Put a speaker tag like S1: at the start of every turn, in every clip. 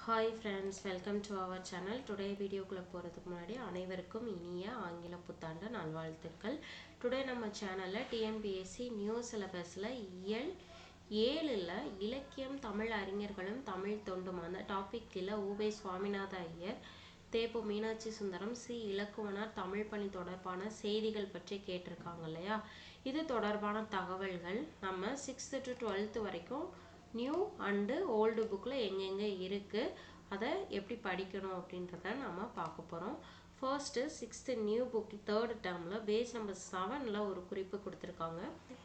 S1: Hi friends welcome to our channel today வீடியோக்குள்ளே போகிறதுக்கு முன்னாடி அனைவருக்கும் இனிய ஆங்கில புத்தாண்டு நல்வாழ்த்துக்கள். டுடே நம்ம சேனலில் டிஎன்பிஎஸ்சி நியூ சிலபஸில் இயல் ஏழில் இலக்கியம் தமிழ் அறிஞர்களும் தமிழ் தொண்டும் அந்த டாப்பிக்கில் கீழே சுவாமிநாத ஐயர் தேப்பு மீனாட்சி சுந்தரம் சி இலக்குவனார் தமிழ் பணி தொடர்பான செய்திகள் பற்றி கேட்டிருக்காங்க இல்லையா? இது தொடர்பான தகவல்கள் நம்ம சிக்ஸ்த்து டு டுவெல்த்து வரைக்கும் நியூ அண்டு ஓல்டு புக்கில் எங்கெங்கே இருக்குது அதை எப்படி படிக்கணும் அப்படின்றத நம்ம பார்க்க போகிறோம் first sixth new book third டேர்மில் பேஜ் நம்பர் செவனில் ஒரு குறிப்பு கொடுத்துருக்காங்க.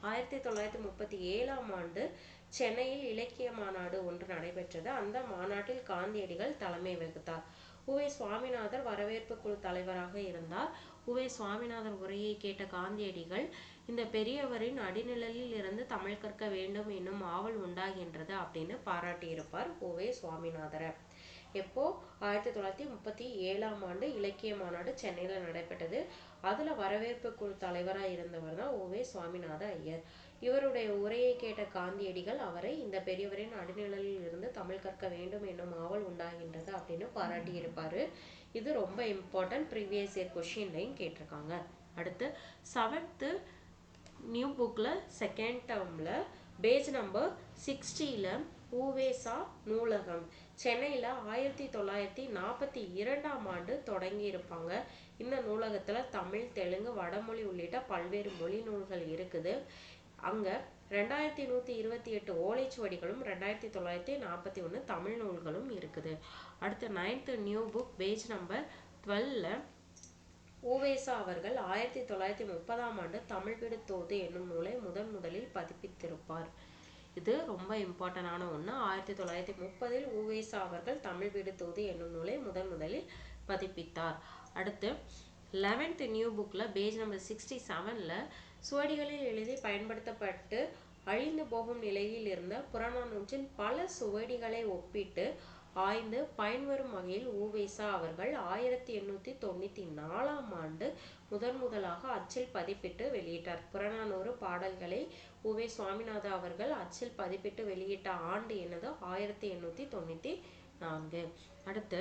S1: ஆயிரத்தி தொள்ளாயிரத்தி முப்பத்தி ஏழாம் ஆண்டு சென்னையில் இலக்கிய மாநாடு ஒன்று நடைபெற்றது. அந்த மாநாட்டில் காந்தியடிகள் தலைமை வகுத்தார். உவே சுவாமிநாதர் வரவேற்பு குழு தலைவராக இருந்தார். உவே சுவாமிநாதர் உரையை கேட்ட காந்தியடிகள் இந்த பெரியவரின் அடிநிழலில் இருந்து தமிழ் கற்க வேண்டும் என்னும் ஆவல் உண்டாகின்றது அப்படின்னு பாராட்டியிருப்பார் உவே சுவாமிநாதரை. எப்போ? ஆயிரத்தி தொள்ளாயிரத்தி முப்பத்தி ஏழாம் ஆண்டு இலக்கிய மாநாடு சென்னையில் நடைபெற்றது. அதில் வரவேற்பு குழு தலைவராக இருந்தவர் தான் உவே சுவாமிநாத ஐயர். இவருடைய உரையை கேட்ட காந்தியடிகள் அவரை இந்த பெரியவரின் அடிநிழலில் இருந்து தமிழ் கற்க வேண்டும் என்னும் ஆவல் உண்டாகின்றது அப்படின்னு பாராட்டியிருப்பாரு. இது ரொம்ப இம்பார்ட்டன்ட் ப்ரீவியஸ் இயர் கொஷின்லையும் கேட்டிருக்காங்க. அடுத்து செவன்த்து நியூ புக்கில் செகண்ட் டேர்மில் பேஜ் நம்பர் சிக்ஸ்டியில் ஊவேசா நூலகம் சென்னையில் ஆயிரத்தி தொள்ளாயிரத்தி நாற்பத்தி இரண்டாம் ஆண்டு தொடங்கி இருப்பாங்க இந்த நூலகத்தில் தமிழ் தெலுங்கு வடமொழி உள்ளிட்ட பல்வேறு மொழி நூல்கள் இருக்குது. அங்கே ரெண்டாயிரத்தி நூற்றி இருபத்தி எட்டு ஓலைச்சுவடிகளும் ரெண்டாயிரத்தி தொள்ளாயிரத்தி நாற்பத்தி ஒன்று தமிழ் நூல்களும் இருக்குது. அடுத்து ninth new book page number twelve ஓவேசா அவர்கள் ஆயிரத்தி தொள்ளாயிரத்தி முப்பதாம் ஆண்டு தமிழ் விடு தோது என்னும் நூலை முதன் முதலில் பதிப்பித்திருப்பார். இது ரொம்ப இம்பார்ட்டண்டான ஒன்று ஆயிரத்தி தொள்ளாயிரத்தி முப்பதில் ஊவேசா அவர்கள் தமிழ் வீடு தூது என்னும் நூலை முதன் முதலில் பதிப்பித்தார். அடுத்து லெவன்த் நியூ புக்கில் பேஜ் நம்பர் சிக்ஸ்டி செவனில் சுவடிகளில் எழுதி பயன்படுத்தப்பட்டு அழிந்து போகும் நிலையில் இருந்த புறநானூற்றின் பல சுவடிகளை ஒப்பிட்டு ஆய்ந்து பயன்வரும் வகையில் ஊவேசா அவர்கள் ஆயிரத்தி எண்ணூற்றி தொண்ணூற்றி நாலாம் ஆண்டு முதன் முதலாக அச்சில் பதிப்பிட்டு வெளியிட்டார். புறநானூறு பாடல்களை உவே சுவாமிநாத அவர்கள் அச்சில் பதிப்பிட்டு வெளியிட்ட ஆண்டு என்னது ஆயிரத்தி எண்ணூற்றி தொண்ணூற்றி நான்கு. அடுத்து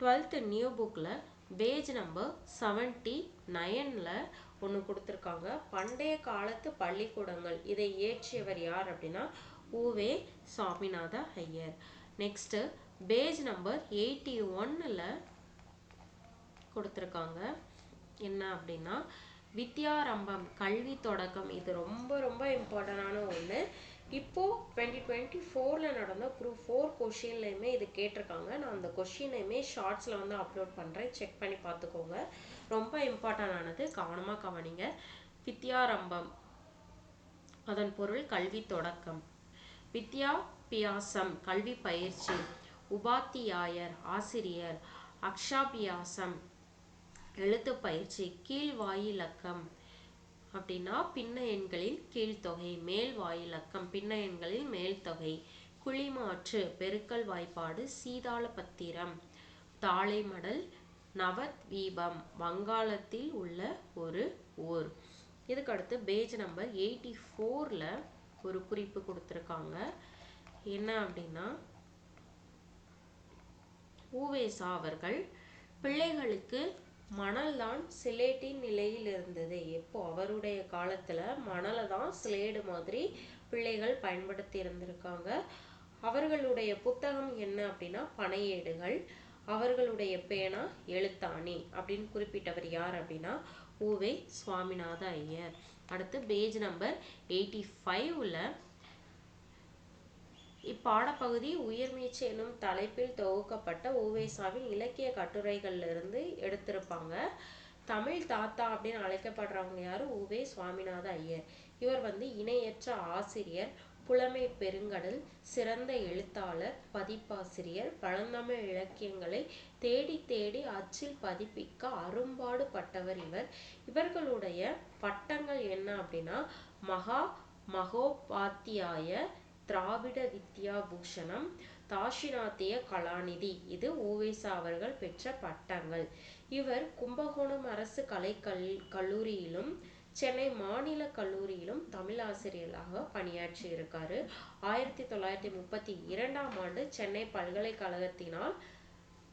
S1: டுவெல்த்து நியூ புக்கில் பேஜ் நம்பர் செவன்ட்டி நயனில் ஒன்று கொடுத்துருக்காங்க. பண்டைய காலத்து பள்ளிக்கூடங்கள். இதை இயற்றியவர் யார் அப்படின்னா U. Ve. Saminatha Iyer. Next page number eighty ஒன்னில் கொடுத்துருக்காங்க. என்ன அப்படின்னா வித்யாரம்பம் கல்வி தொடக்கம். இது ரொம்ப ரொம்ப இம்பார்ட்டண்டான ஒன்று இப்போது டுவெண்ட்டி டுவெண்ட்டி ஃபோரில் நடந்த குரூப் ஃபோர் கொஷின்லையுமே இது கேட்டிருக்காங்க. நான் அந்த கொஷினையுமே ஷார்ட்ஸில் வந்து அப்லோட் பண்ணுறேன் செக் பண்ணி பார்த்துக்கோங்க. ரொம்ப இம்பார்ட்டண்டானது கவனமாக கவனிங்க. வித்யாரம்பம். அதன் பொருள் கல்வி தொடக்கம். வித்யா பியாசம் கல்வி பயிற்சி. உபாத்தியாயர் ஆசிரியர். அக்ஷாபியாசம். எழுத்து பயிற்சி. கீழ்வாயிலக்கம். அப்படின்னா பின்ன எண்களில் கீழ்த்தொகை மேல் வாயிலக்கம் பின்ன எண்களில் மேல் தொகை குழிமாற்று பெருக்கல் வாய்ப்பாடு சீதாள பத்திரம் தாளைமடல் நவத்வீபம் வங்காளத்தில் உள்ள ஒரு ஊர். இதுக்கடுத்து பேஜ் நம்பர் எயிட்டி ஃபோரில் ஒரு குறிப்பு கொடுத்துருக்காங்க. என்ன அப்படின்னா ஊவேசா அவர்கள் பிள்ளைகளுக்கு மணல் தான் சிலேட்டின் நிலையில் இருந்தது. எப்போ? அவருடைய காலத்தில் மணலை தான் சிலேடு மாதிரி பிள்ளைகள் பயன்படுத்தி இருந்திருக்காங்க அவர்களுடைய புத்தகம் என்ன அப்படின்னா பனையேடுகள் அவர்களுடைய பேனா எழுத்தாணி அப்படின்னு குறிப்பிட்டவர் யார் அப்படின்னா ஊவே சுவாமிநாத ஐயர். அடுத்து பேஜ் நம்பர் எயிட்டி ஃபைவ்ல இப்பாடப்பகுதி உயிர்மீச்சு எனும் தலைப்பில் தொகுக்கப்பட்ட ஓவேசாவின் இலக்கிய கட்டுரைகள்ல எடுத்திருப்பாங்க. தமிழ் தாத்தா அப்படின்னு அழைக்கப்படுறவங்க யாரு? உவே சுவாமிநாத ஐயர். இவர் வந்து இணையற்ற ஆசிரியர் புலமை பெருங்கடல் சிறந்த எழுத்தாளர் பதிப்பாசிரியர் பழந்தமிழ் இலக்கியங்களை தேடி தேடி அச்சில் பதிப்பிக்க அரும்பாடு பட்டவர் இவர். இவர்களுடைய பட்டங்கள் என்ன அப்படின்னா மகா மகோபாத்தியாய திராவிட வித்யா பூஷணம் தாஷினாத்திய கலாநிதி. இது ஓவேசா அவர்கள் பெற்ற பட்டங்கள். இவர் கும்பகோணம் அரசு கலை கல் கல்லூரியிலும் சென்னை மாநில கல்லூரியிலும் தமிழ் பணியாற்றி இருக்காரு ஆயிரத்தி தொள்ளாயிரத்தி முப்பத்தி இரண்டாம் ஆண்டு சென்னை பல்கலைக்கழகத்தினால்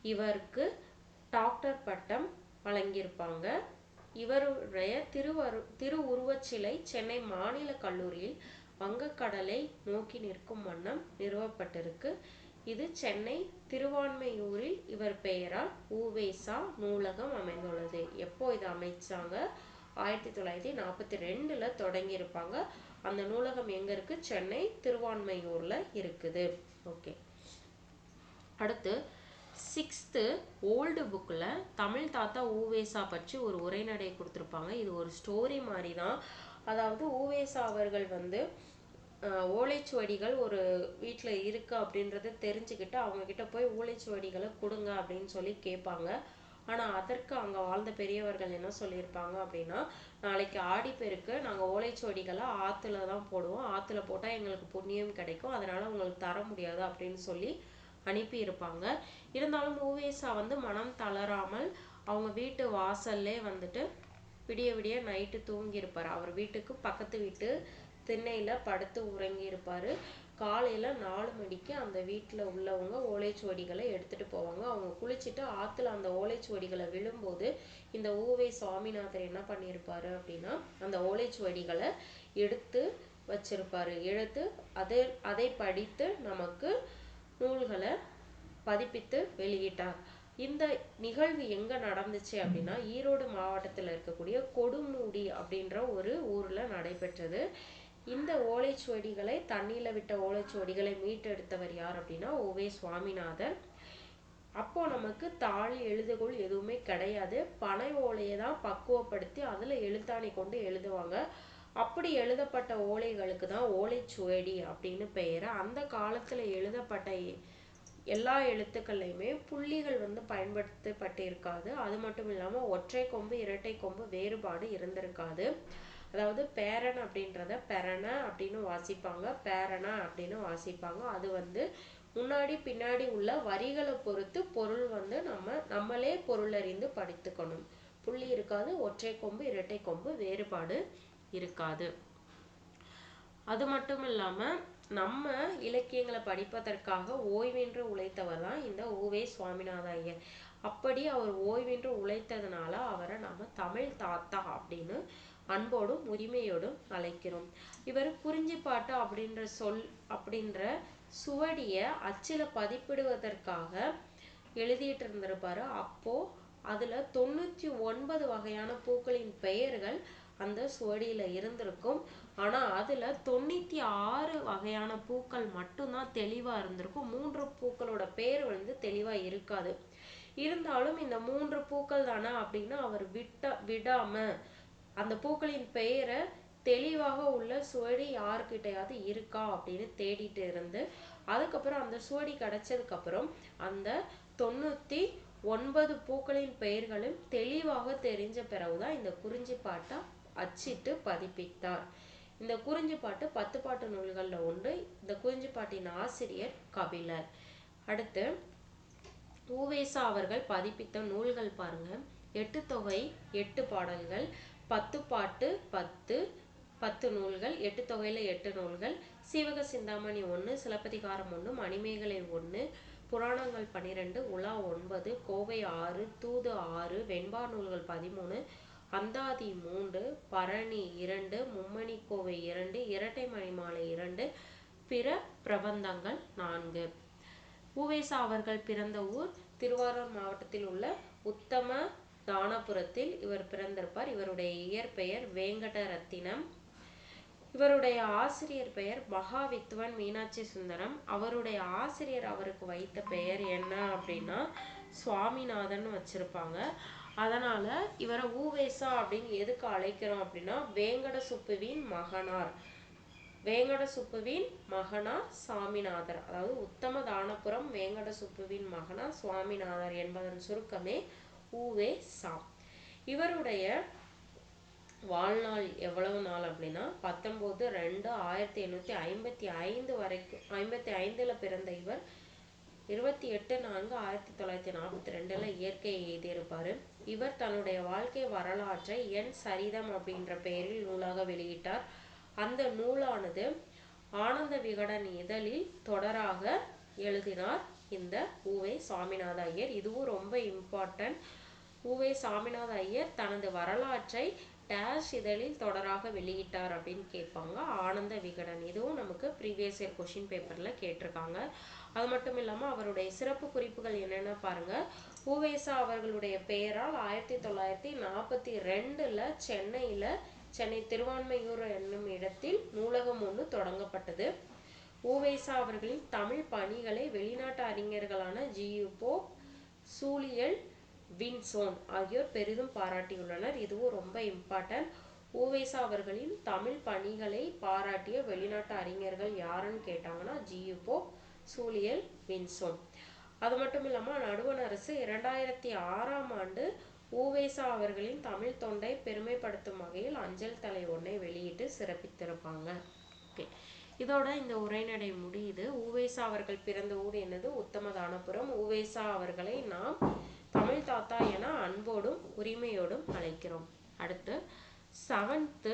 S1: இவருக்கு டாக்டர் பட்டம் வழங்கியிருப்பாங்க. இவருடைய திருவரு திருவுருவச் சிலை சென்னை மாநில கல்லூரியில் வங்கக்கடலை நோக்கி நிற்கும் வண்ணம் நிறுவப்பட்டிருக்கு. இது சென்னை திருவான்மையூரில் இவர் பெயரால் ஊவேசா நூலகம் அமைந்துள்ளது. எப்போ இது அமைச்சாங்க? ஆயிரத்தி தொள்ளாயிரத்தி நாற்பத்தி ரெண்டுல தொடங்கியிருப்பாங்க. அந்த நூலகம் எங்க இருக்கு? சென்னை திருவான்மையூர்ல இருக்குது. ஓகே. அடுத்து சிக்ஸ்த்து ஓல்டு புக்கில் தமிழ் தாத்தா ஊவேசா பற்றி ஒரு உரைநடை கொடுத்துருப்பாங்க. இது ஒரு ஸ்டோரி மாதிரி தான் அதாவது ஊவேசா அவர்கள் வந்து ஓலைச்சுவடிகள் ஒரு வீட்டில் இருக்கு அப்படின்றத தெரிஞ்சுக்கிட்டு அவங்க கிட்ட போய் ஓலைச்சுவடிகளை கொடுங்க அப்படின்னு சொல்லி கேட்பாங்க. ஆனால் அதற்கு அங்கே வாழ்ந்த பெரியவர்கள் என்ன சொல்லியிருப்பாங்க அப்படின்னா நாளைக்கு ஆடிப்பெருக்கு நாங்கள் ஓலைச்சுவடிகளை ஆற்றுல தான் போடுவோம். ஆற்றுல போட்டால் எங்களுக்கு புண்ணியம் கிடைக்கும். அதனால உங்களுக்கு தர முடியாது அப்படின்னு சொல்லி அனுப்பியிருப்பாங்க. இருந்தாலும் ஊவேசா வந்து மனம் தளராமல் அவங்க வீட்டு வாசல்லே வந்துட்டு விடிய விடிய நைட்டு தூங்கியிருப்பார். அவர் வீட்டுக்கு பக்கத்து வீட்டு திண்ணையில படுத்து உறங்கி இருப்பாரு. காலையில நாலு மணிக்கு அந்த வீட்டில் உள்ளவங்க ஓலைச்சுவடிகளை எடுத்துட்டு போவாங்க. அவங்க குளிச்சுட்டு ஆத்துல அந்த ஓலைச்சுவடிகளை விழும்போது இந்த ஊவை சுவாமிநாதர் என்ன பண்ணியிருப்பாரு அப்படின்னா அந்த ஓலைச்சுவடிகளை எடுத்து வச்சிருப்பாரு. எடுத்து அதை அதை படித்து நமக்கு நூல்களை பதிப்பித்து வெளியிட்டார். இந்த நிகழ்வு எங்க நடந்துச்சு அப்படின்னா ஈரோடு மாவட்டத்தில் இருக்கக்கூடிய கொடுமூடி அப்படின்ற ஒரு ஊர்ல நடைபெற்றது. இந்த ஓலைச்சுவடிகளை தண்ணியில விட்ட ஓலைச்சுவடிகளை மீட்டெடுத்தவர் யார் அப்படின்னா ஓவே சுவாமிநாதன் அப்போ நமக்கு தாள் எழுதுகோள் எதுவுமே கிடையாது. பனை ஓலையை தான் பக்குவப்படுத்தி அதுல எழுத்தாணி கொண்டு எழுதுவாங்க. அப்படி எழுதப்பட்ட ஓலைகளுக்கு தான் ஓலைச்சுவடி அப்படின்னு பெயர். அந்த காலத்துல எழுதப்பட்ட எல்லா எழுத்துக்கள்லையுமே புள்ளிகள் வந்து பயன்படுத்தப்பட்டிருக்காது. அது மட்டும் இல்லாம ஒற்றை கொம்பு இரட்டை கொம்பு வேறுபாடு இருந்திருக்காது. அதாவது பேரன் அப்படின்றத பெரண அப்படின்னு வாசிப்பாங்க பேரண அப்படின்னு வாசிப்பாங்க. அது வந்து முன்னாடி பின்னாடி உள்ள வரிகளை பொறுத்து பொருள் வந்து நம்ம நம்மளே பொருள் அறிந்து படித்துக்கணும். புள்ளி இருக்காது ஒற்றை கொம்பு இரட்டை கொம்பு வேறுபாடு இருக்காது. அது மட்டும் இல்லாம நம்ம இலக்கியங்களை படிப்பதற்காக ஓய்வின்றி உழைத்தவர் தான் இந்த ஓவே சுவாமிநாத ஐயர் அப்படி அவர் ஓய்வின்றி உழைத்ததுனால அவரை நம்ம தமிழ் தாத்தா அப்படின்னு அன்போடும் உரிமையோடும் அழைக்கிறோம். இவர் குறிஞ்சிப்பாட்டு அப்படின்ற சொல் அப்படின்ற சுவடிய அச்சுல பதிப்பிடுவதற்காக எழுதிட்டு இருந்திருப்பாரு அப்போ அதுல தொண்ணூத்தி ஒன்பது வகையான பூக்களின் பெயர்கள் அந்த சுவடியில இருந்திருக்கும். ஆனா அதுல தொண்ணூத்தி ஆறு வகையான பூக்கள் மட்டும்தான் தெளிவா இருந்திருக்கும். மூன்று பூக்களோட பேர் வந்து தெளிவா இருக்காது. இருந்தாலும் இந்த மூன்று பூக்கள் தானே அப்படின்னு அவர் விட்ட விடாம அந்த பூக்களின் பெயரை தெளிவாக உள்ள சுவடி யார்கிட்டயாவது இருக்கா அப்படின்னு தேடிட்டு இருந்து அதுக்கப்புறம் அந்த சுவடி கிடைச்சதுக்கு அப்புறம் அந்த தொண்ணூத்தி ஒன்பது பூக்களின் பெயர்களும் தெளிவாக தெரிஞ்ச பிறகுதான் இந்த குறிஞ்சிப்பாட்டை அச்சிட்டு பதிப்பித்தார். இந்த குறிஞ்சி பாட்டு பத்து பாட்டு நூல்கள்ல ஒன்று. இந்த குறிஞ்சி பாட்டின் ஆசிரியர் கபிலர். அடுத்து ஊவேசா அவர்கள் பதிப்பித்த நூல்கள் பாருங்க. எட்டு தொகை எட்டு பாடல்கள். பத்து பாட்டு பத்து பத்து நூல்கள் எட்டு தொகையில எட்டு நூல்கள் சீவக சிந்தாமணி ஒன்று சிலப்பதிகாரம் ஒன்று மணிமேகலை ஒன்று புராணங்கள் பன்னிரெண்டு உலா ஒன்பது கோவை ஆறு தூது ஆறு வெண்பா நூல்கள் பதிமூணு அந்தாதி மூன்று பரணி இரண்டு மும்மணி கோவை இரண்டு இரட்டை மணிமாலை இரண்டு பிற பிரபந்தங்கள் நான்கு. உவேசா அவர்கள் பிறந்த ஊர் திருவாரூர் மாவட்டத்தில் உள்ள உத்தம தானபுரத்தில் இவர் பிறந்திருப்பார். இவருடைய இயற்பெயர் வேங்கட ரத்தினம் இவருடைய ஆசிரியர் பெயர் மகாவித்வன் மீனாட்சி சுந்தரம். அவருடைய ஆசிரியர் அவருக்கு வைத்த பெயர் என்ன அப்படின்னா சுவாமிநாதன் வச்சிருப்பாங்க. அதனால இவரை ஊவேசா அப்படின்னு எதுக்கு அழைக்கிறோம் அப்படின்னா வேங்கட சுப்புவின் மகனார். வேங்கட சுப்புவின் மகனா சாமிநாதர். அதாவது உத்தம தானபுரம் வேங்கட சுப்புவின் மகனா சுவாமிநாதர் என்பதன் சுருக்கமே ஹூவே சாம். இவருடைய வாழ்நாள் எவ்வளவு நாள் அப்படின்னா பத்தொன்பது ரெண்டு ஆயிரத்தி எழுநூத்தி ஐம்பத்தி ஐந்து வரைக்கும் ஐம்பத்தி ஐந்துல பிறந்த இவர் இருபத்தி எட்டு நான்கு ஆயிரத்தி தொள்ளாயிரத்தி நாற்பத்தி ரெண்டுல இயற்கையை எழுதியிருப்பார் இவர் தன்னுடைய வாழ்க்கை வரலாற்றை என் சரிதம் அப்படின்ற பெயரில் நூலாக வெளியிட்டார். அந்த நூலானது ஆனந்த விகடன் இதழில் தொடராக எழுதினார். இந்த உவே சாமிநாத ஐயர். இதுவும் ரொம்ப இம்பார்ட்டன்ட் உவே சாமிநாத ஐயர் தனது வரலாற்றை டேஷ் இதழில் தொடராக வெளியிட்டார் அப்படின்னு கேட்பாங்க. ஆனந்த விகடன். இதுவும் நமக்கு ப்ரீவியஸ் இயர் கொஷின் பேப்பரில் கேட்டிருக்காங்க. அது மட்டும் இல்லாமல் அவருடைய சிறப்பு குறிப்புகள் என்னென்ன பாருங்கள் ஊவேசா அவர்களுடைய பெயரால் ஆயிரத்தி தொள்ளாயிரத்தி நாற்பத்தி ரெண்டில் சென்னையில் சென்னை திருவான்மையூர் என்னும் இடத்தில் நூலகம் ஒன்று தொடங்கப்பட்டது. உவேசா அவர்களின் தமிழ் பணிகளை வெளிநாட்டு அறிஞர்களான ஜியுபோ சூழியல் வின்சோன் ஆகியோர் பெரிதும் பாராட்டியுள்ளனர். இதுவும் ரொம்ப இம்பார்ட்டன்ட் ஊவேசா அவர்களின் தமிழ் பணிகளை பாராட்டிய வெளிநாட்டு அறிஞர்கள் யாருன்னு கேட்டாங்கன்னா ஜியுபோ சூழியல் வின்சோன். அது மட்டும் இல்லாமல் நடுவண் அரசு இரண்டாயிரத்தி ஆறாம் ஆண்டு ஊவேசா அவர்களின் தமிழ் தொண்டை பெருமைப்படுத்தும் வகையில் அஞ்சல் தலை ஒன்றை வெளியிட்டு சிறப்பித்திருப்பாங்க. ஓகே. இதோட இந்த உரைநடை முடியுது. உவேசா அவர்கள் பிறந்த ஊர் என்னது? உத்தமதானபுரம். உவேசா அவர்களை நாம் தமிழ் தாத்தா என அன்போடும் உரிமையோடும் அழைக்கிறோம். அடுத்து செவன்த்து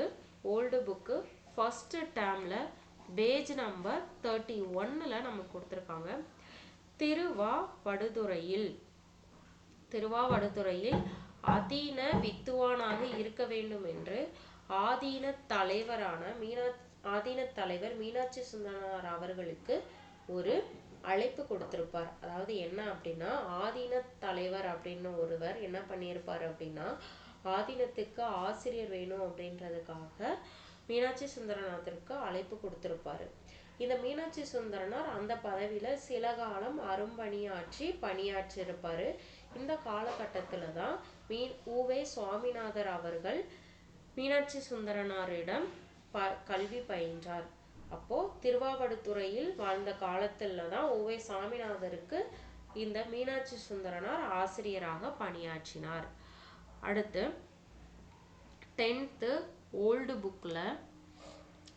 S1: ஓல்டு புக்கு ஃபஸ்ட்டு டேர்மில் பேஜ் நம்பர் தேர்ட்டி ஒன்னில் நமக்கு கொடுத்துருக்காங்க. திருவாவடுதுறையில் திருவாவடுதுறையில் அதீன வித்துவானாக இருக்க வேண்டும் என்று ஆதீன தலைவரான மீனா ஆதீன தலைவர் மீனாட்சி சுந்தரனார் அவர்களுக்கு ஒரு அழைப்பு கொடுத்திருப்பார். அதாவது என்ன அப்படின்னா ஆதீன தலைவர் அப்படின்னு ஒருவர் என்ன பண்ணியிருப்பார் அப்படின்னா ஆதீனத்துக்கு ஆசிரியர் வேணும் அப்படின்றதுக்காக மீனாட்சி சுந்தரநாத்திற்கு அழைப்பு கொடுத்திருப்பாரு. இந்த மீனாட்சி சுந்தரனார் அந்த பதவியில சில காலம் அரும்பணியாற்றி பணியாற்றி இருப்பாரு இந்த காலகட்டத்துல தான் மீ உவே சுவாமிநாதர் அவர்கள் மீனாட்சி சுந்தரனாரிடம் ப கல்வி பயின்றார். அப்போ திருவாவடுதுறையில் வாழ்ந்த காலத்துலதான் ஓவே சாமிநாதருக்கு இந்த மீனாட்சி சுந்தரனார் ஆசிரியராக பணியாற்றினார். அடுத்து டென்த்து ஓல்டு புக்கில்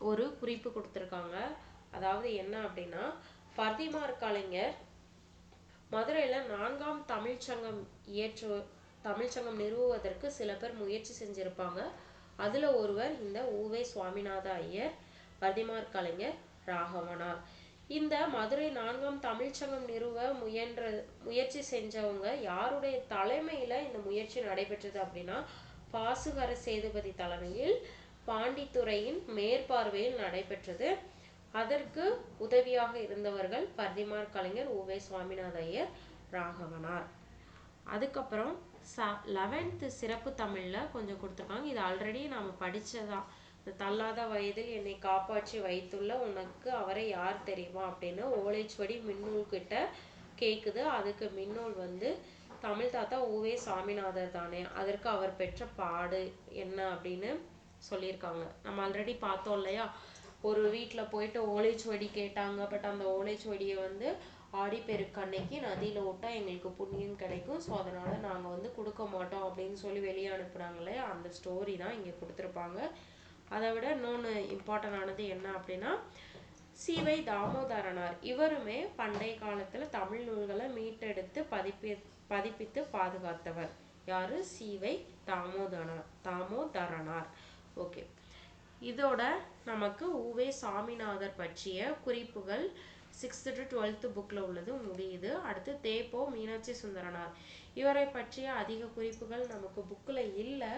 S1: ஒரு குறிப்பு கொடுத்துருக்காங்க. அதாவது என்ன அப்படின்னா பர்திமார் கலைஞர் மதுரையில் நான்காம் தமிழ்ச்சங்கம் இயற்று தமிழ்ச்சங்கம் நிறுவுவதற்கு சில பேர் முயற்சி செஞ்சுருப்பாங்க. அதுல ஒருவர் இந்த ஊவே சுவாமிநாத ஐயர் பதிமார் கலைஞர் ராகவனார். இந்த மதுரை நான்காம் தமிழ்ச்சங்கம் நிறுவ முயன்ற முயற்சி செஞ்சவங்க யாருடைய தலைமையில இந்த முயற்சி நடைபெற்றது அப்படின்னா பாசுகர சேதுபதி தலைமையில் பாண்டித்துறையின் மேற்பார்வையில் நடைபெற்றது. அதற்கு உதவியாக இருந்தவர்கள் பர்திமார் கலைஞர் உவே சுவாமிநாத ஐயர் ராகவனார். அதுக்கப்புறம் ச லெவன்த்து சிறப்பு தமிழில் கொஞ்சம் கொடுத்துருக்காங்க. இது ஆல்ரெடி நாம் படித்ததான் தள்ளாத வயதில் என்னை காப்பாற்றி வைத்துள்ள உனக்கு அவரை யார் தெரியுமா? அப்படின்னு ஓலைச்சுவடி மின்னூல் கிட்ட கேட்குது அதுக்கு மின்னூல் வந்து தமிழ் தாத்தா ஊவே சாமிநாதர் தானே. அதற்கு அவர் பெற்ற பாடு என்ன? அப்படின்னு சொல்லியிருக்காங்க. நம்ம ஆல்ரெடி பார்த்தோம் இல்லையா? ஒரு வீட்டில் போயிட்டு ஓலைச்சுவடி கேட்டாங்க. பட் அந்த ஓலைச்சுவடியை வந்து ஆடிப்பெருக்கு அன்னைக்கு நதியில் விட்டா எங்களுக்கு புண்ணியம் கிடைக்கும். ஸோ அதனால நாங்கள் வந்து கொடுக்க மாட்டோம் அப்படின்னு சொல்லி வெளியே அனுப்புனாங்களே அந்த ஸ்டோரி தான் இங்கே கொடுத்துருப்பாங்க. அதை விட இன்னொன்று இம்பார்ட்டன்ட் ஆனது என்ன அப்படின்னா சிவை தாமோதரனார். இவருமே பண்டைய காலத்துல தமிழ் நூல்களை மீட்டெடுத்து பதிப்பி பதிப்பித்து பாதுகாத்தவர். யாரு? சிவை தாமோதரனார் தாமோதரனார். ஓகே இதோட நமக்கு உவே சாமிநாதர் பற்றிய குறிப்புகள் சிக்ஸ்த்து டு டுவெல்த்து புக்கில் உள்ளது முடியுது. அடுத்து தேப்போ மீனாட்சி சுந்தரனார். இவரை பற்றிய அதிக குறிப்புகள் நமக்கு புக்கில் இல்லை.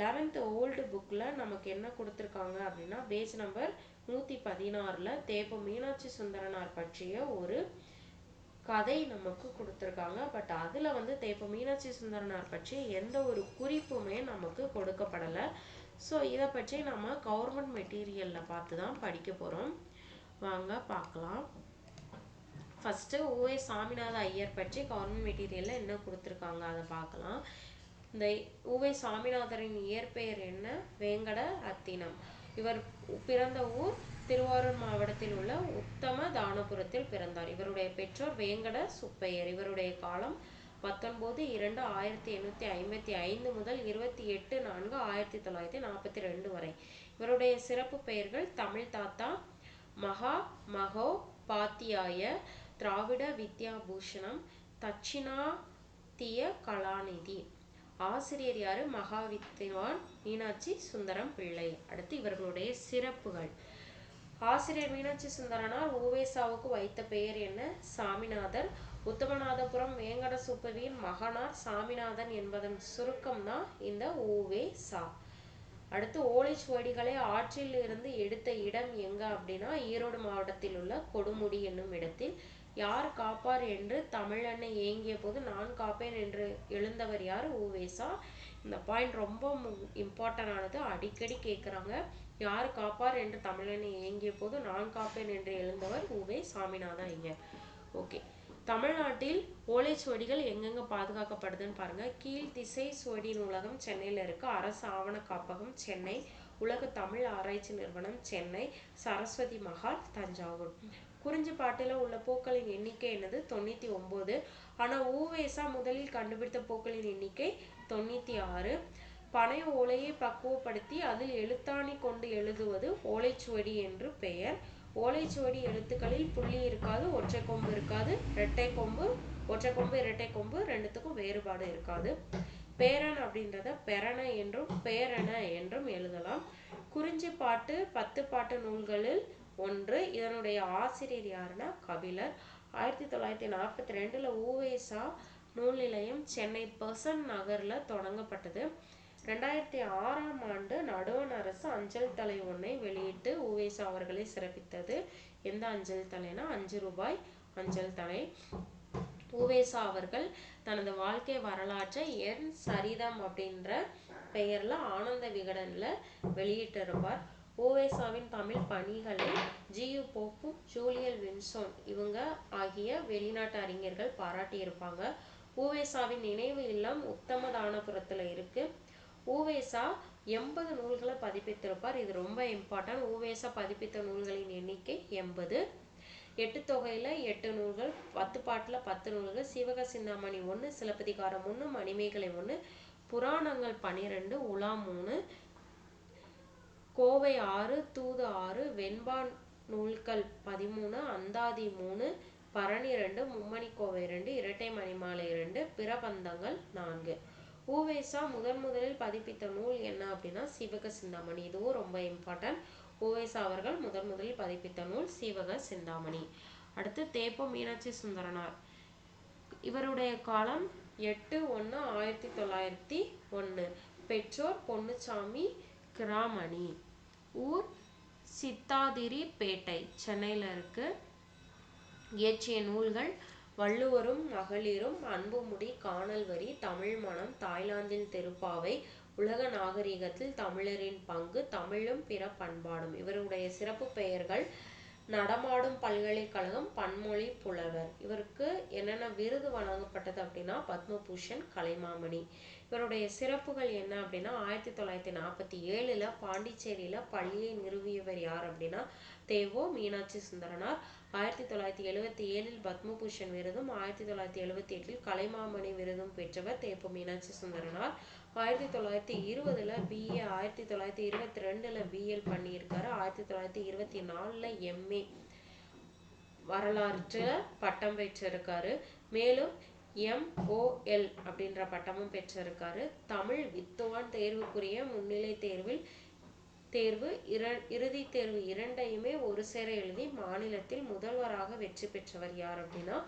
S1: லெவன்த்து ஓல்டு புக்கில் நமக்கு என்ன கொடுத்துருக்காங்க அப்படின்னா பேஜ் நம்பர் நூற்றி பதினாறில் தேப்போ மீனாட்சி சுந்தரனார் பற்றிய ஒரு கதை நமக்கு கொடுத்துருக்காங்க. பட் அதில் வந்து தேப்போ மீனாட்சி சுந்தரனார் பற்றி எந்த ஒரு குறிப்புமே நமக்கு கொடுக்கப்படலை. ஸோ இதை பற்றி நம்ம கவர்மெண்ட் மெட்டீரியலில் பார்த்து தான் படிக்க போகிறோம் வாங்க பார்க்கலாம். ஃபஸ்ட்டு ஓஏ சாமிநாத ஐயர் பற்றி கவர்மெண்ட் மெட்டீரியலில் என்ன கொடுத்துருக்காங்க? அதை பார்க்கலாம். இந்த ஊவை சாமிநாதரின் இயற்பெயர் என்ன? வேங்கட அத்தினம் இவர் பிறந்த ஊர் திருவாரூர் மாவட்டத்தில் உள்ள உத்தம தானபுரத்தில் பிறந்தார். இவருடைய பெற்றோர் வேங்கட சுப்பையர். இவருடைய காலம் பத்தொன்பது இரண்டு ஆயிரத்தி எண்ணூற்றி ஐம்பத்தி ஐந்து முதல் இருபத்தி எட்டு நான்கு ஆயிரத்தி தொள்ளாயிரத்தி நாற்பத்தி ரெண்டு வரை. இவருடைய சிறப்பு பெயர்கள் தமிழ் தாத்தா மகா மகோ பாத்தியாய திராவிட வித்யாபூஷணம் தட்சிணாத்திய கலாநிதி. ஆசிரியர் யாரு? மகாவித்வான் மீனாட்சி சுந்தரம் பிள்ளை. அடுத்து இவர்களுடைய சிறப்புகள். ஆசிரியர் மீனாட்சி சுந்தரனார் ஓவேசாவுக்கு வைத்த பெயர் என்ன? சாமிநாதர் உத்தமநாதபுரம் வேங்கட சுப்பவியின் மகனார் சாமிநாதன் என்பதன் சுருக்கம் தான் இந்த ஓவே சா அடுத்து ஓலைச்சுவடிகளை ஆற்றில் இருந்து எடுத்த இடம் எங்க அப்படின்னா ஈரோடு மாவட்டத்தில் உள்ள கொடுமுடி என்னும் இடத்தில் யார் காப்பார் என்று தமிழன்னை ஏங்கிய போது நான் காப்பேன் என்று எழுந்தவர் யார்? ஊவேசா இந்த பாயிண்ட் ரொம்ப இம்பார்ட்டன்ட் ஆனது. அடிக்கடி கேட்குறாங்க யார் காப்பார் என்று தமிழனை ஏங்கிய போது நான் காப்பேன் என்று எழுந்தவர் உவே சாமிநாதன். ஐயர் ஓகே. தமிழ்நாட்டில் ஓலைச்சுவடிகள் எங்கெங்க பாதுகாக்கப்படுதுன்னு பாருங்க. கீழ் திசை சுவடி நூலகம் சென்னையில் இருக்கு. அரசு ஆவண காப்பகம் சென்னை. உலக தமிழ் ஆராய்ச்சி நிறுவனம் சென்னை. சரஸ்வதி மஹால் தஞ்சாவூர். குறிஞ்சி குறிஞ்சிப்பாட்டில் உள்ள பூக்களின் எண்ணிக்கை என்னது? தொண்ணூற்றி ஒம்பது. ஆனால் ஊவேசா முதலில் கண்டுபிடித்த பூக்களின் எண்ணிக்கை தொண்ணூற்றி ஆறு. பனை ஓலையை பக்குவப்படுத்தி அதில் எழுத்தாணி கொண்டு எழுதுவது ஓலைச்சுவடி என்று பெயர். ஓலைச்சுவடி எழுத்துக்களில் புள்ளி இருக்காது ஒற்றை கொம்பு இருக்காது இரட்டை கொம்பு ஒற்றை கொம்பு இரட்டை கொம்பு ரெண்டுத்துக்கும் வேறுபாடு இருக்காது. பேரன் அப்படின்றத பெரண என்றும் பேரண என்றும் எழுதலாம். குறிஞ்சி பாட்டு பத்து பாட்டு நூல்களில் ஒன்று. இதனுடைய ஆசிரியர் யாருன்னா? கபிலர். ஆயிரத்தி தொள்ளாயிரத்தி நாற்பத்தி ரெண்டுல ஊவேசா நூல் நிலையம் சென்னை பெர்சன் நகர்ல தொடங்கப்பட்டது. ரெண்டாயிரத்தி ஆறாம் ஆண்டு நடுவண் அரசு அஞ்சல் தலை ஒன்றை வெளியிட்டு ஊவேசா அவர்களை சிறப்பித்தது. எந்த அஞ்சல் தலைனா? அஞ்சு ரூபாய் அஞ்சல் தலை. ஊவேசா அவர்கள் தனது வாழ்க்கை வரலாற்றை என் சரிதம் அப்படின்ற பெயர்ல ஆனந்த விகடன்ல வெளியிட்டிருப்பார். ஓவேசாவின் தமிழ் பணிகளை ஜியு போப்பும் ஜூலியல் வின்சோன் இவங்க ஆகிய வெளிநாட்டு அறிஞர்கள் பாராட்டியிருப்பாங்க. ஊவேசாவின் நினைவு இல்லம் உத்தமதானபுரத்துல இருக்கு. ஊவேசா எண்பது நூல்களை பதிப்பித்திருப்பார். இது ரொம்ப இம்பார்ட்டன்ட் ஊவேசா பதிப்பித்த நூல்களின் எண்ணிக்கை எண்பது. எட்டு தொகையில எட்டு நூல்கள் பத்து பாட்டுல பத்து நூல்கள் சிவக சிந்தாமணி ஒன்று சிலப்பதிகாரம் ஒன்று மணிமேகலை ஒன்று புராணங்கள் பனிரெண்டு உலா மூணு கோவை ஆறு தூது ஆறு வெண்பான் நூல்கள் பதிமூணு அந்தாதி மூணு பரணி ரெண்டு மும்மணி கோவை ரெண்டு இரட்டை மணிமாலை ரெண்டு பிரபந்தங்கள் நான்கு. ஊவேசா முதன் முதலில் பதிப்பித்த நூல் என்ன அப்படின்னா சிவக சிந்தாமணி. இதுவும் ரொம்ப இம்பார்ட்டன்ட் ஊவேசா அவர்கள் முதன் முதலில் பதிப்பித்த நூல் சிவக சிந்தாமணி. அடுத்து தேப்ப மீனாட்சி சுந்தரனார். இவருடைய காலம் எட்டு ஒன்று ஆயிரத்தி தொள்ளாயிரத்தி ஒன்று பெற்றோர் பொன்னுச்சாமி கிராமணி. ஊர் சித்தாதிரி பேட்டை சென்னையில் இருக்கு. இயற்றிய நூல்கள் வள்ளுவரும் மகளிரும் அன்புமுடி காணல் வரி தமிழ் மனம் தாய்லாந்தின் திருப்பாவை உலக நாகரிகத்தில் தமிழரின் பங்கு தமிழும் பிற பண்பாடும். இவருடைய சிறப்பு பெயர்கள் நடமாடும் பல்கலைக்கழகம் பன்மொழி புலவர். இவருக்கு என்னென்ன விருது வழங்கப்பட்டது அப்படின்னா பத்மபூஷன் கலைமாமணி. இவருடைய சிறப்புகள் என்ன அப்படின்னா ஆயிரத்தி தொள்ளாயிரத்தி நாற்பத்தி ஏழுல பாண்டிச்சேரியில பள்ளியை நிறுவியவர் யார் அப்படின்னா தேவோ மீனாட்சி சுந்தரனார். ஆயிரத்தி தொள்ளாயிரத்தி எழுவத்தி ஏழில் பத்மபூஷன் விருதும் ஆயிரத்தி தொள்ளாயிரத்தி எழுவத்தி எட்டில் கலைமாமணி விருதும் பெற்றவர் தேப்போ மீனாட்சி சுந்தரனார். ஆயிரத்தி தொள்ளாயிரத்தி இருபதுல பிஏ ஆயிரத்தி தொள்ளாயிரத்தி இருபத்தி ரெண்டுல பிஎல் பண்ணியிருக்காரு. ஆயிரத்தி தொள்ளாயிரத்தி இருபத்தி நாலுல எம்ஏ வரலாற்று பட்டம் பெற்றிருக்காரு. மேலும் எம்ஓஎல் அப்படின்ற பட்டமும் பெற்றிருக்காரு. தமிழ் வித்துவான் தேர்வுக்குரிய முன்னிலை தேர்வில் தேர்வு இர இறுதி தேர்வு இரண்டையுமே ஒரு சேர எழுதி மாநிலத்தில் முதல்வராக வெற்றி பெற்றவர் யார் அப்படின்னா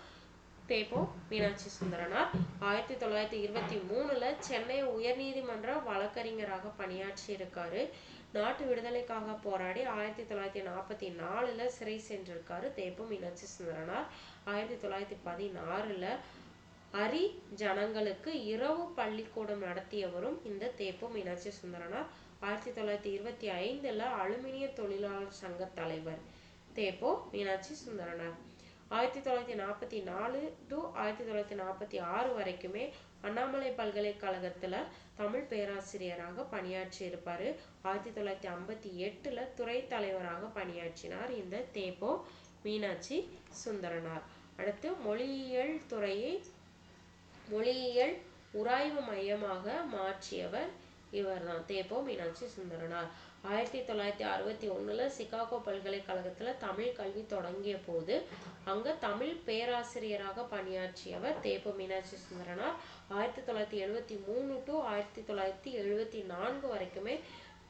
S1: தேப்போ மீனாட்சி சுந்தரனார். ஆயிரத்தி தொள்ளாயிரத்தி இருபத்தி மூணுல சென்னை உயர்நீதிமன்ற வழக்கறிஞராக பணியாற்றி இருக்காரு. நாட்டு விடுதலைக்காக போராடி ஆயிரத்தி தொள்ளாயிரத்தி நாற்பத்தி நாலுல சிறை சென்றிருக்காரு தேப்போ மீனாட்சி சுந்தரனார். ஆயிரத்தி தொள்ளாயிரத்தி பதினாறுல அரி ஜனங்களுக்கு இரவு பள்ளிக்கூடம் நடத்தியவரும் இந்த தேப்போ மீனாட்சி சுந்தரனார். ஆயிரத்தி தொள்ளாயிரத்தி இருபத்தி ஐந்துல அலுமினிய தொழிலாளர் சங்க தலைவர் தேப்போ மீனாட்சி சுந்தரனார். ஆயிரத்தி தொள்ளாயிரத்தி நாற்பத்தி நாலு டு ஆயிரத்தி தொள்ளாயிரத்தி நாற்பத்தி ஆறு வரைக்குமே அண்ணாமலை பல்கலைக்கழகத்துல தமிழ் பேராசிரியராக பணியாற்றி இருப்பாரு. ஆயிரத்தி தொள்ளாயிரத்தி ஐம்பத்தி எட்டுல துறை தலைவராக பணியாற்றினார் இந்த தேப்போ மீனாட்சி சுந்தரனார். அடுத்து மொழியியல் துறையை மொழியியல் உராய்வு மையமாக மாற்றியவர் இவர் தான் தேப்போ மீனாட்சி சுந்தரனார். ஆயிரத்தி தொள்ளாயிரத்தி அறுபத்தி ஒண்ணுல சிகாகோ பல்கலைக்கழகத்துல தமிழ் கல்வி தொடங்கிய போது அங்க தமிழ் பேராசிரியராக பணியாற்றியவர் தேப்போ மீனாட்சி சுந்தரனார். ஆயிரத்தி தொள்ளாயிரத்தி எழுவத்தி மூணு டு ஆயிரத்தி தொள்ளாயிரத்தி எழுவத்தி நான்கு வரைக்குமே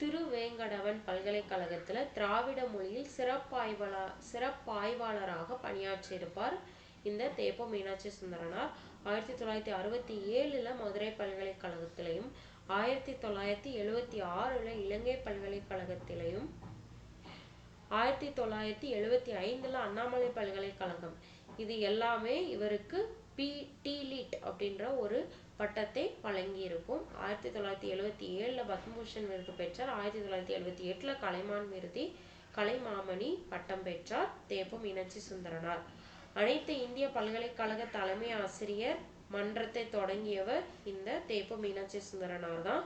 S1: திருவேங்கடவன் பல்கலைக்கழகத்துல திராவிட மொழியில் சிறப்பாய்வலா சிறப்பாய்வாளராக பணியாற்றியிருப்பார் இந்த தேப்போ மீனாட்சி சுந்தரனார். ஆயிரத்தி தொள்ளாயிரத்தி அறுபத்தி ஏழுல மதுரை பல்கலைக்கழகத்திலையும் ஆயிரத்தி தொள்ளாயிரத்தி எழுவத்தி ஆறுல இலங்கை பல்கலைக்கழகத்திலையும் ஆயிரத்தி தொள்ளாயிரத்தி எழுவத்தி ஐந்துல அண்ணாமலை பல்கலைக்கழகம். இது எல்லாமே இவருக்கு பி டிலிட் அப்படின்ற ஒரு பட்டத்தை வழங்கியிருக்கும். ஆயிரத்தி தொள்ளாயிரத்தி எழுவத்தி ஏழுல பத்மபூஷன் விருது பெற்றார். ஆயிரத்தி தொள்ளாயிரத்தி எழுவத்தி எட்டுல கலைமான் விருதி கலைமாமணி பட்டம் பெற்றார். தேப்பு இனச்சி சுந்தரனார். அனைத்து இந்திய பல்கலைக்கழக தலைமை ஆசிரியர் மன்றத்தை தொடங்கியவர் இந்த தேப்பு மீனாட்சி சுந்தரனார் தான்.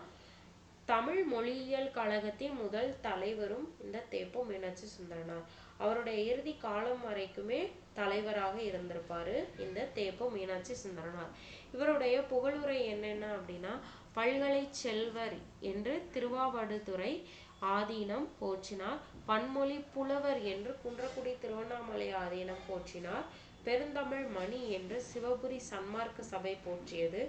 S1: தமிழ் மொழியியல் கழகத்தின் முதல் தலைவரும் இந்த தேப்பு மீனாட்சி சுந்தரனார். அவருடைய இறுதி காலம் வரைக்குமே தலைவராக இருந்திருப்பாரு இந்த தேப்பு மீனாட்சி சுந்தரனார். இவருடைய புகழுரை என்னென்ன அப்படின்னா பல்கலை செல்வர் என்று திருவாவடுதுறை ஆதீனம் போற்றினார். பன்மொழி புலவர் என்று குன்றக்குடி திருவண்ணாமலை ஆதீனம் போற்றினார். பெருந்தமிழ் மணி என்று சிவபுரி சன்மார்க்க சபை போற்றியது.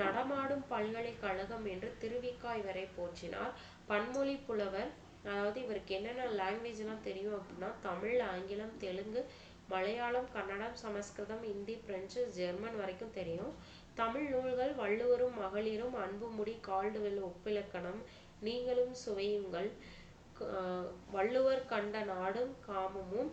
S1: நடமாடும் பல்கலைக்கழகம் என்று திருவிக்காய் வரை போற்றினார். பன்மொழி புலவர் அதாவது இவருக்கு என்னென்ன லாங்குவேஜ்லாம் தெரியும் அப்படின்னா தமிழ் ஆங்கிலம் தெலுங்கு மலையாளம் கன்னடம் சமஸ்கிருதம் இந்தி பிரெஞ்சு ஜெர்மன் வரைக்கும் தெரியும். தமிழ் நூல்கள் வள்ளுவரும் மகளிரும் அன்புமுடி கால்டுவெல் ஒப்பிலக்கணம் நீங்களும் சுவையுங்கள். வள்ளுவர் கண்ட நாடும் காமமும்.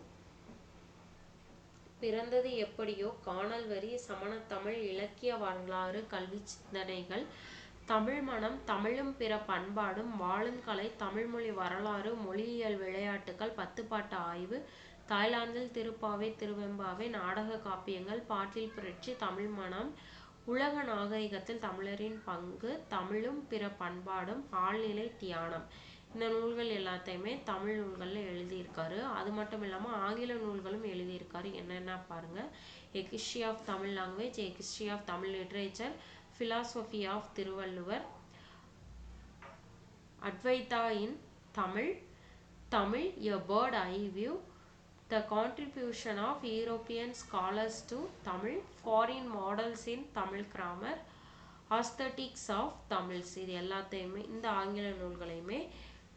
S1: பிறந்தது எப்படியோ காணல் வரி சமணத்தமிழ் இலக்கிய வரலாறு கல்வி சிந்தனைகள். தமிழ் மனம் தமிழும் பிற பண்பாடும் வாழும் கலை தமிழ்மொழி வரலாறு மொழியியல் விளையாட்டுகள் பத்துப்பாட்டு ஆய்வு தாய்லாந்தில் திருப்பாவை திருவெம்பாவை நாடக காப்பியங்கள் பாட்டில் புரட்சி தமிழ் மனம் உலக நாகரிகத்தில் தமிழரின் பங்கு தமிழும் பிற பண்பாடும் ஆழ்நிலை தியானம். இந்த நூல்கள் எல்லாத்தையுமே தமிழ் நூல்கள்ல எழுதியிருக்காரு. அது மட்டும் இல்லாமல் ஆங்கில நூல்களும் எழுதியிருக்காரு. என்னென்ன பாருங்க. A of Tamil language A of Tamil literature Philosophy of Thiruvalluvar Advaita in Tamil Tamil a bird eye view the contribution of European scholars to Tamil foreign models in Tamil grammar aesthetics of Tamils இது எல்லாத்தையுமே இந்த ஆங்கில நூல்களையுமே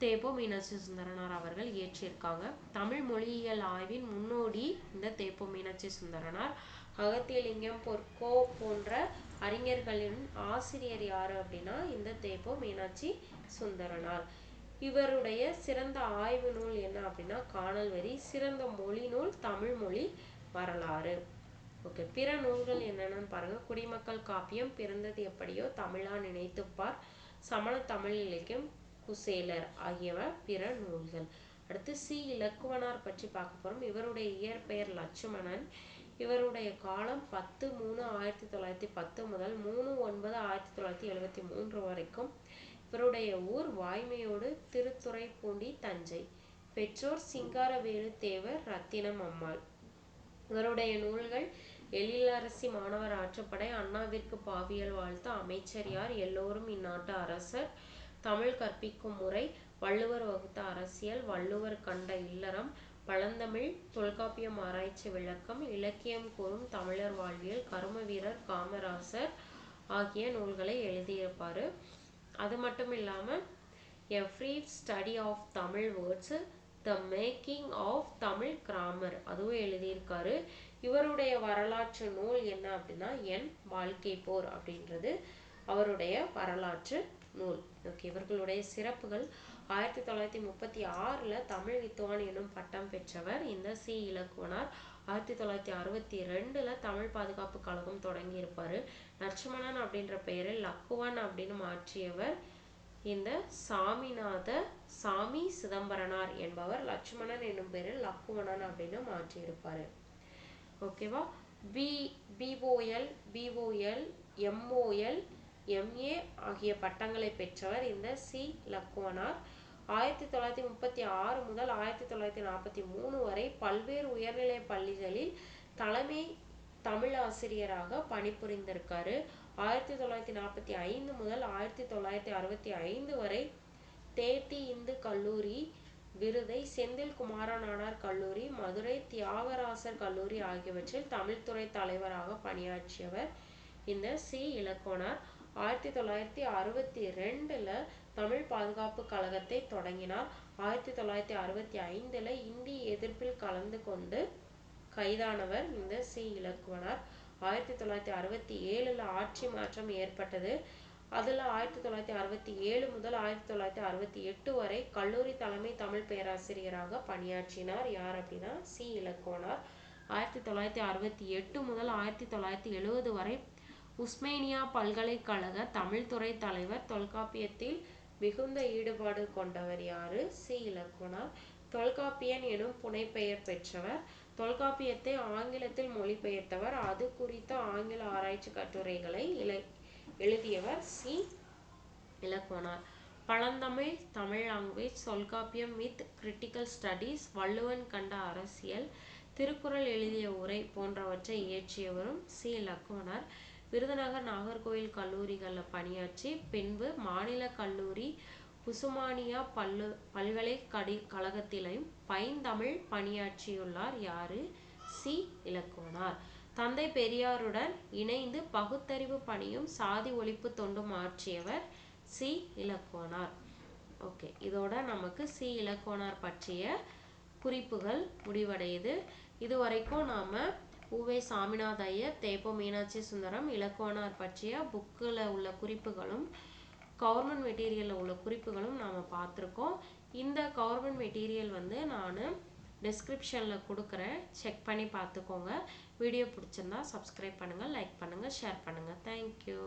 S1: தேப்போ மீனாட்சி சுந்தரனார் அவர்கள் இயற்றியிருக்காங்க. தமிழ் மொழியியல் ஆய்வின் முன்னோடி இந்த தேப்போ மீனாட்சி சுந்தரனார் அகத்தியலிங்கம் பொற்கோ போன்ற அறிஞர்களின் ஆசிரியர் யார் அப்படின்னா இந்த தேப்போ மீனாட்சி சுந்தரனார் இவருடைய சிறந்த ஆய்வு நூல் என்ன அப்படின்னா காணல் வரி சிறந்த மொழி நூல் தமிழ் மொழி வரலாறு. ஓகே பிற நூல்கள் என்னென்னு பாருங்க. குடிமக்கள் காப்பியம் பிறந்தது எப்படியோ தமிழா நினைத்துப்பார். சமண தமிழ் இலக்கியம் குசேலர் ஆகியவை பிற நூல்கள். அடுத்து சி. இலக்குவனார் பற்றி பார்க்க போறோம். இவருடைய இயற்பெயர் லட்சுமணன். இவருடைய காலம் பத்து மூணு ஆயிரத்தி தொள்ளாயிரத்தி பத்து முதல் மூணு ஒன்பது ஆயிரத்தி தொள்ளாயிரத்தி எழுவத்தி மூன்று வரைக்கும். இவருடைய ஊர் வாய்மையோடு திருத்துறைப்பூண்டி தஞ்சை. பெற்றோர் சிங்காரவேலு தேவர் ரத்தினம் அம்மாள். இவருடைய நூல்கள் எழிலரசி மாணவர் ஆற்றுப்படை அண்ணாவிற்கு பாவியல் வாழ்த்து அமைச்சர் யார் எல்லோரும் இந்நாட்டு அரசர் தமிழ் கற்பிக்கும் முறை வள்ளுவர் வகுத்த அரசியல் வள்ளுவர் கண்ட இல்லறம் பழந்தமிழ் தொல்காப்பியம் ஆராய்ச்சி விளக்கம் இலக்கியம் கூறும் தமிழர் வாழ்வியல் கரும வீரர் காமராசர் ஆகிய நூல்களை எழுதியிருப்பாரு. அது மட்டும் இல்லாம a free study of Tamil words the making of Tamil grammar அதுவும் எழுதியிருக்காரு. இவருடைய வரலாற்று நூல் என்ன அப்படின்னா என் வாழ்க்கை போர் அப்படின்றது அவருடைய வரலாற்று நூல். ஓகே இவர்களுடைய சிறப்புகள். ஆயிரத்தி தொள்ளாயிரத்தி முப்பத்தி ஆறுல தமிழ் வித்வான் எனும் பட்டம் பெற்றவர் இந்த சி இலக்குவனார். ஆயிரத்தி தொள்ளாயிரத்தி அறுபத்தி ரெண்டுல தமிழ் பாதுகாப்பு கழகம் தொடங்கி இருப்பாரு லட்சுமணன் அப்படின்ற பெயரில் லக்குவன் அப்படின்னு மாற்றியவர் இந்த சாமிநாத சாமி சிதம்பரனார் என்பவர். லட்சுமணன் என்னும் பெயரில் லக்குவணன் அப்படின்னு மாற்றியிருப்பாரு. ஓகேவா B BOL BOL MOL MA ஆகிய பட்டங்களை பெற்றவர் இந்த சி லக்குவனார். ஆயிரத்தி தொள்ளாயிரத்தி முப்பத்தி ஆறு முதல் ஆயிரத்தி தொள்ளாயிரத்தி நாற்பத்தி மூணு வரை பல்வேறு உயர்நிலை பள்ளிகளில் தலைமை தமிழ் ஆசிரியராக பணிபுரிந்திருக்காரு. ஆயிரத்தி தொள்ளாயிரத்தி நாற்பத்தி ஐந்து முதல் ஆயிரத்தி தொள்ளாயிரத்தி அறுபத்தி ஐந்து வரை தேத்தி இந்து கல்லூரி விருதை செந்தில் குமாரநாடார் கல்லூரி மதுரை தியாகராசர் கல்லூரி ஆகியவற்றில் தமிழ்துறை தலைவராக பணியாற்றியவர் இந்த சி இலக்கோனார். ஆயிரத்தி தொள்ளாயிரத்தி அறுபத்தி ரெண்டுல தமிழ் பாதுகாப்பு கழகத்தை தொடங்கினார். ஆயிரத்தி தொள்ளாயிரத்தி அறுபத்தி ஐந்துல இந்தி எதிர்ப்பில் கலந்து கொண்டு கைதானவர் இந்த சி. இலக்குவனார். ஆயிரத்தி தொள்ளாயிரத்தி அறுபத்தி ஏழுல ஆட்சி மாற்றம் ஏற்பட்டது. அதில் ஆயிரத்தி தொள்ளாயிரத்தி அறுபத்தி ஏழு முதல் ஆயிரத்தி தொள்ளாயிரத்தி அறுபத்தி எட்டு வரை கல்லூரி தலைமை தமிழ் பேராசிரியராக பணியாற்றினார். யார் அப்படின்னா சி. இலக்குவனார். ஆயிரத்தி தொள்ளாயிரத்தி அறுபத்தி எட்டு முதல் ஆயிரத்தி தொள்ளாயிரத்தி எழுபது வரை உஸ்மேனியா பல்கலைக்கழக தமிழ்துறை தலைவர் தொல்காப்பியத்தில் மிகுந்த ஈடுபாடு கொண்டவர் யாரு? சி. இலக்குனர் தொல்காப்பியன் எனும் புனைப்பெயர் பெற்றவர். தொல்காப்பியத்தை ஆங்கிலத்தில் மொழிபெயர்த்தவர். அது குறித்த ஆங்கில ஆராய்ச்சி கட்டுரைகளை இலை எழுதியவர் சி. இலக்குனர் பழந்தமிழ் Tamil language Tholkappiyam with critical studies Valluvan கண்ட அரசியல் திருக்குறள் எழுதிய உரை போன்றவற்றை இயற்றியவரும் சி. இலக்குவனார் விருதுநகர் நாகர்கோவில் கல்லூரிகளில் பணியாற்றி பின்பு மாநில கல்லூரி உசுமானியா பல்லு பல்கலைக்கடி கழகத்திலையும் பைந்தமிழ் பணியாற்றியுள்ளார் யாரு? சி. இலக்குவனார். தந்தை பெரியாருடன் இணைந்து பகுத்தறிவு பணியும் சாதி ஒழிப்பு தொண்டும் ஆற்றியவர் சி. இலக்குவனார். ஓகே இதோட நமக்கு சி. இலக்குவனார் பற்றிய குறிப்புகள் முடிவடையுது. இதுவரைக்கும் நாம உவே சாமிநாத ஐயர் தேப்போ மீனாட்சி சுந்தரம் இலக்குவனார் பற்றிய புக்கில் உள்ள குறிப்புகளும் கவர்மெண்ட் மெட்டீரியலில் உள்ள குறிப்புகளும் நாம் பார்த்துருக்கோம். இந்த கவர்மெண்ட் மெட்டீரியல் வந்து நான் டிஸ்கிரிப்ஷனில் கொடுக்குறேன். செக் பண்ணி பார்த்துக்கோங்க. வீடியோ பிடிச்சிருந்தா சப்ஸ்கிரைப் பண்ணுங்கள் லைக் பண்ணுங்கள் ஷேர் பண்ணுங்கள் தேங்க்யூ